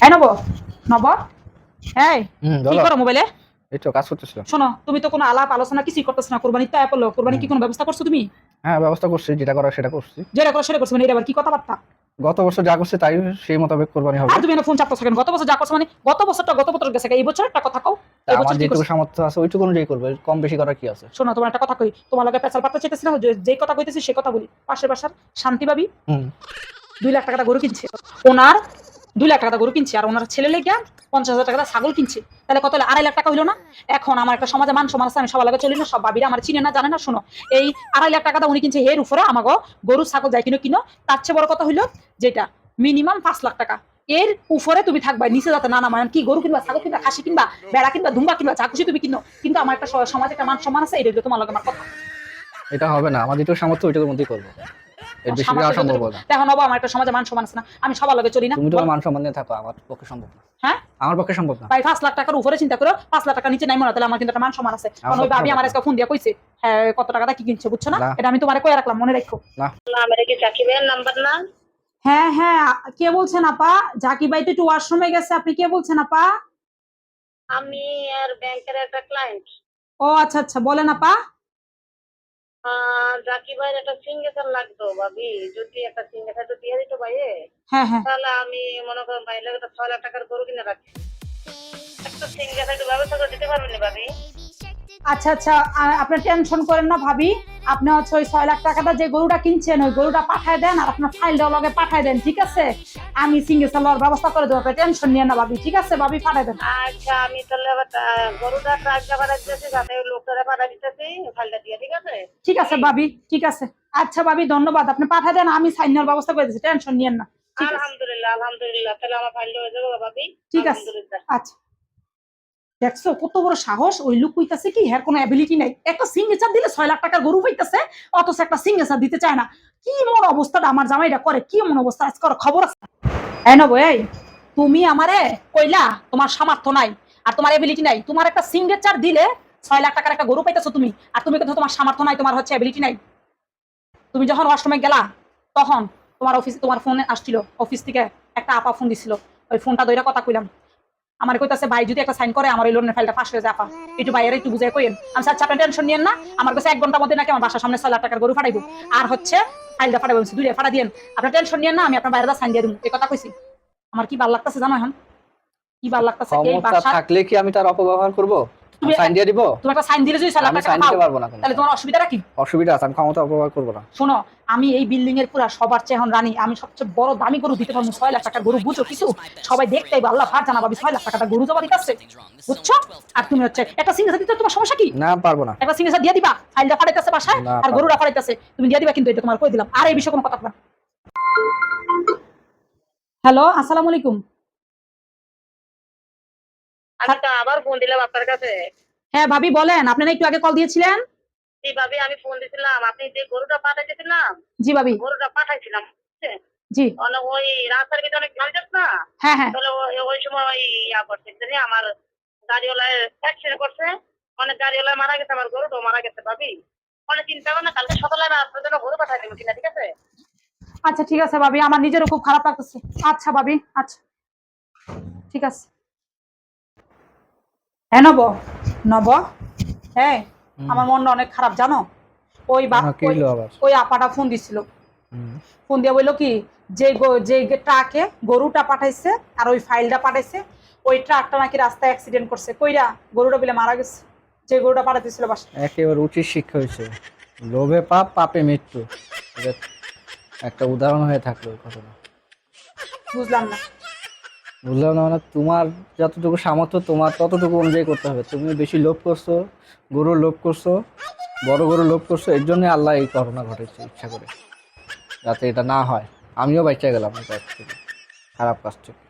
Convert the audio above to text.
এই নব নব এই কি করো মোবাইলে এই তো কাজ করতেছিলাম শোনো তুমি তো কোনো আলাপ আলোচনা কিছুই করতেছ না কোরবানি তো পড়ল কোরবানি কি কোনো ব্যবস্থা করছ তুমি? হ্যাঁ ব্যবস্থা করছি যেটা করার সেটা করছি। যেটা করো সেটা করছ মানে এটা আবার কি কথাবার্তা? গত বছর যা করছে তাই সেই মোতাবেক কোরবানি হবে। আর তুমি না ফোন চাপতেছো কেন? গত বছর যা করছ মানে গত বছরটা গত বছর গেছে এই বছর একটা কথা কও। আমার যেটুকু সামর্থ্য আছে ওইটুকু অনুযায়ী করব কম বেশি করার কি আছে? শোনো তোমার একটা কথা কই তোমার লগে পেছাল পাতা চেতেছি না যে- কথা কইতেছি সে কথা বলি। পাশের বাসার শান্তি হুম। দুই লাখ টাকা গরু কিনছে। ওনার দুই লাখ টাকা গরু কিনছে, আর ওনার ছেলে লেগে পঞ্চাশ হাজার টাকা ছাগল কিনছে। তাহলে কত আড়াই লাখ টাকা হইল না? এখন আমার একটা সমাজে মান সমান আছে, আমি সবার লাগে চলি না সব ভাবিরা আমার চিনে না, জানে না, শোনো। এই আড়াই লাখ টাকাটা উনি কিনছে এর উপরে আমাকে গরু, ছাগল যাই কিনো কিনো। তার চেয়ে বড় কথা হইল যেটা, মিনিমাম পাঁচ লাখ টাকা। এর উপরে তুমি থাকবা, নিচে যাতে না নামায় কি গরু কিনবা, ছাগল কিনবা, খাসি কিনবা বেড়া কিনবা, ধুম্বা কিনবা, যা খুশি তুমি কিনো। কিন্তু আমার একটা সমাজে একটা মান সম্মান আছে এটা হইল তোমার লগে আমার কথা। এটা হবে না, আমার যেটুকু সামর্থ্য ওইটার মধ্যেই করব। এর বেশি সামাজিক সম্ভব না। দেখো নবা আমার একটা সমাজে মান সম্মান আছে না? আমি সবার লগে চলি না। তুমি তো মান সম্মান নিয়ে থাকো আমার পক্ষে সম্ভব না। হ্যাঁ? আমার পক্ষে সম্ভব না। ভাই পাঁচ লাখ টাকার উপরে চিন্তা করো পাঁচ লাখ টাকা নিচে নাই মনে তাহলে আমার কিন্তু একটা মান সম্মান আছে। কারণ ওই ভাবি আমার আজকে ফোন দিয়ে কইছে হ্যাঁ কত টাকাটা কি কিনছে বুঝছ না। এটা আমি তোমার রাখলাম মনে রাখো। না। আমার কি জাকিবের নাম্বার না? হ্যাঁ হ্যাঁ কে বলছেন আপা? জাকি ভাই তো একটু ওয়াশরুমে গেছে আপনি কে বলছেন আপা? আমি আর ব্যাংকের একটা ক্লায়েন্ট ও আচ্ছা আচ্ছা বলেন আপা। জাকিবের একটা সিগনেচার লাগতো ভাবি। যদি একটা সিগনেচার তো দিয়ে দিত ভাইয়ে হ্যাঁ হ্যাঁ। তাহলে আমি মনে করেন ভাই লাগে ছয় লাখ টাকার গরু কিনে রাখি। একটা সিগনেচার একটু ব্যবস্থা করে দিতে পারবেন ভাবি? আচ্ছা আচ্ছা আপনার আপনি টেনশন করেন না ভাবি। আপনি হচ্ছে ওই ছয় লাখ টাকাটা যে গরুটা কিনছেন ওই গরুটা পাঠায় দেন আর আপনার ফাইলটা লগে পাঠায় দেন ঠিক আছে? আমি সিঙ্গেল সালোয়ার ব্যবস্থা করে দেবো টেনশন নিয়ে না ভাবি ঠিক আছে? ভাবি পাঠায় দেন। আচ্ছা আমি তাহলে গরুটা ট্রাকটা পাঠা দিতেছি যাতে ওই লোকটারে পাঠা দিতেছি ফাইলটা দিয়ে ঠিক আছে? ঠিক আছে ভাবি ঠিক আছে। আচ্ছা ভাবি ধন্যবাদ আপনি পাঠায় দেন আমি সাইন নেওয়ার ব্যবস্থা করে দিচ্ছি টেনশন নিয়েন না আলহামদুলিল্লাহ আলহামদুলিল্লাহ তাহলে আমার ফাইলটা হয়ে যাবে ভাবি। ঠিক আছে। আচ্ছা। দেখছ, কত বড় সাহস? ওই লোক কইতাছে কি, হ্যার কোনো অ্যাবিলিটি নাই। একটা সিগনেচার দিলে ছয় লাখ টাকার গরু হইতাছে অথচ একটা সিগনেচার দিতে চায় না। কি মন অবস্থাটা আমার জামাইটা করে? কি মন অবস্থা? আজকে ওর খবর আছে? এই নব তুমি আমারে কইলা তোমার সামর্থ্য নাই, আর তোমার অ্যাবিলিটি নাই। তোমার একটা সিগনেচার দিলে ছয় লাখ টাকার একটা গরু পাইতেছো তুমি, আর তুমি কিন্তু তোমার সামর্থ্য নাই, তোমার হচ্ছে অ্যাবিলিটি নাই। তুমি যখন ওয়াশরুমে গেলা, তখন তোমার অফিসে তোমার ফোনে আসছিল অফিস থেকে একটা আপা ফোন দিছিল। ওই ফোনটা দইরা কথা কইলাম। আমার কইতাছে ভাই যদি একটা সাইন করে আমার ওই লোনের ফাইলটা ফাঁস হয়ে যায় আপা একটু ভাইয়ের একটু বুঝে কইেন আমি স্যার আপনি টেনশন নিয়েন না। আমার কাছে এক ঘণ্টার মধ্যে নাকি আমার বাসার সামনে ছয় লাখ টাকার গরু ফাটাইবো আর হচ্ছে ফাইলটা ফাটাইবো দুইটা ফাটা দিয়েন। আপনার টেনশন নিয়েন না আমি আপনার বাইরে সাইন দিয়ে দেবো। এই কথা কইছি। আমার কি ভালো লাগতেছে জানো এখন? কি ভালো লাগতেছে এই বাসা থাকলে কি আমি তার অপব্যবহার করব? সাইন দিয়ে দিব? তুমি একটা সাইন দিলে যদি লাখ টাকা পাও পারব না তাহলে তোমার অসুবিধাটা কি? অসুবিধা আছে আমি ক্ষমতা অপব্যবহার করব না। শোনো আমি এই বিল্ডিং এর পুরা সবার চেয়ে এখন রানী। আমি সবচেয়ে বড় দামি গরু দিতে পারব লাখ টাকার গরু বুঝো কিছু? সবাই দেখতে আল্লাহ লাখ টাকাটা গরু জমা দিতেছে। বুঝছ? আর তুমি হচ্ছে একটা সিগনেচার দিতে তোমার সমস্যা কি? না পারব না। একটা সিগনেচার দিয়ে দিবা ফাইলটা ফাটাইতেছে বাসায় আর গরুটা ফাটাইতেছে তুমি দিয়ে দিবা কিন্তু এটা তোমার কই দিলাম? আর এই বিষয়ে কোনো কথা না। হ্যালো আসসালামু আলাইকুম। আমি তো আবার ফোন দিলাম আপনার কাছে। হ্যাঁ ভাবি বলেন আপনি না একটু আগে কল দিয়েছিলেন? জি ভাবি আমি ফোন দিছিলাম। আপনি যে গরুটা পাঠাইছিলাম জি ভাবি। গরুটা পাঠাইছিলাম জি। ওই রাস্তার ভিতরে অনেক ঝঞ্ঝাট না? হ্যাঁ হ্যাঁ। তাহলে ওই- ওই সময় ওই ইয়া করছে জানি আমার গাড়িওয়ালায় অ্যাক্সিডেন্ট করছে। অনেক গাড়িওয়ালায় মারা গেছে আমার গরু তো মারা গেছে ভাবি। অনেক চিন্তা না কালকে সকালে আমি আপনার জন্য গরু পাঠাই দেবো কিনা ঠিক আছে? আচ্ছা ঠিক আছে ভাবি আমার নিজেরও খুব খারাপ লাগতেছে। আচ্ছা ভাবি আচ্ছা। ঠিক আছে। হ্যাঁ নব নব হ্যাঁ আমার মনটা অনেক খারাপ জানো? ওই বা ওই- আপাটা ফোন দিছিল। ফোন দিয়ে বলল কি যে যে ট্রাকে গরুটা পাঠাইছে আর ওই ফাইলটা পাঠাইছে ওই ট্রাকটা নাকি রাস্তায় অ্যাক্সিডেন্ট করছে। কইরা গরুটা বলে মারা গেছে। যে গরুটা পাঠাইছিল বাসা একেবারে উচিত শিক্ষা হয়েছে। লোভে পাপ পাপে মৃত্যু। একটা উদাহরণ হয়ে থাকল ঘটনা। বুঝলাম না। বুঝলাম না মানে তোমার যতটুকু সামর্থ্য, তোমার ততটুকু অনুযায়ী করতে হবে। তুমি বেশি লোভ করছ, গরুর লোভ করছ, বড় গরু লোভ করছ, এর জন্য আল্লাহ এই ঘটনা ঘটেছে ইচ্ছা করে। যাতে এটা না হয়। আমিও বাচ্চা গেলাম কাজ থেকে। খারাপ কাজ থেকে।